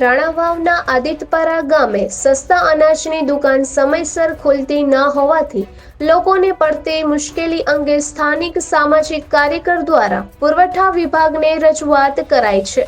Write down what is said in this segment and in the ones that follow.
રાણાવાવના આદિતપરા ગામે સસ્તા અનાજની દુકાન સમયસર ખુલતી ન હોવાથી લોકોને પડતી મુશ્કેલી અંગે સ્થાનિક સામાજિક કાર્યકર દ્વારા પુરવઠા વિભાગને રજૂઆત કરાઈ છે.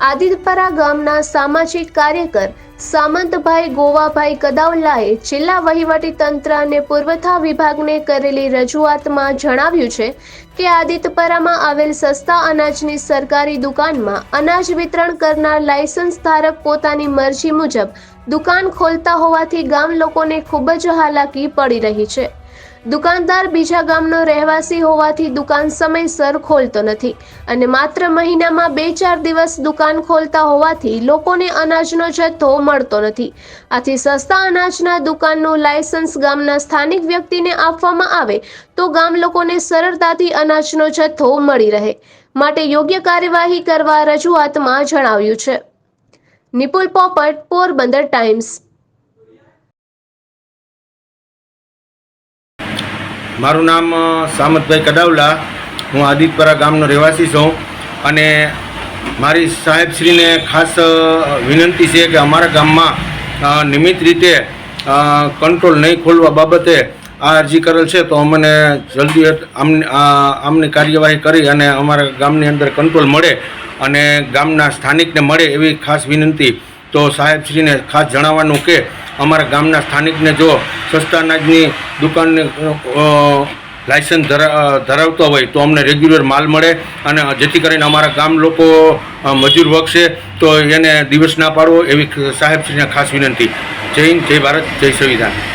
આદિતપરા ગામના સામાજિક કાર્યકર સામંતભાઈ ગોવાભાઈ કદાવલાએ જિલ્લા વહીવટી તંત્ર અને પુરવઠા વિભાગને કરેલી રજૂઆતમાં જણાવ્યું છે કે આદિતપરામાં આવેલ સસ્તા અનાજની સરકારી દુકાનમાં અનાજ વિતરણ કરનાર લાયસન્સ ધારક પોતાની મરજી મુજબ દુકાન ખોલતા હોવાથી ગામ લોકોને ખૂબ જ હાલાકી પડી રહી છે. દુકાનદાર બીજા ગામનો રહેવાસી હોવાથી દુકાન સમયસર ખોલતો નથી અને માત્ર મહિનામાં બે ચાર દિવસ દુકાન ખોલતા હોવાથી લોકોને અનાજનો જથ્થો મળતો નથી. આથી સસ્તા અનાજના દુકાનનું લાયસન્સ ગામના સ્થાનિક વ્યક્તિને આપવામાં આવે તો ગામ લોકોને સરળતાથી અનાજનો જથ્થો મળી રહે. માટે યોગ્ય કાર્યવાહી કરવા રજૂઆતમાં જણાવ્યું છે. નિપુલ પોપટ, પોરબંદર ટાઈમ્સ. મારું નામ સામતભાઈ કડાવલા. હું આદિતપરા ગામનો રહેવાસી છું અને મારી સાહેબશ્રીને ખાસ વિનંતી છે કે અમારા ગામમાં નિયમિત રીતે કંટ્રોલ નહીં ખોલવા બાબતે આ અરજી કરેલ છે તો અમને જલ્દી આમની કાર્યવાહી કરી અને અમારા ગામની અંદર કંટ્રોલ મળે અને ગામના સ્થાનિકને મળે એવી ખાસ વિનંતી. તો સાહેબશ્રીને ખાસ જણાવવાનું કે અમારા ગામના સ્થાનિકને જો સસ્તા અનાજની દુકાનને લાયસન્સ ધરા ધરાવતો હોય તો અમને રેગ્યુલર માલ મળે અને જેથી કરીને અમારા ગામ લોકો મજૂર વખશે તો એને દિવસ ના પાડવો એવી સાહેબશ્રીને ખાસ વિનંતી. જય હિન્દ, જય ભારત, જય સંવિધાન.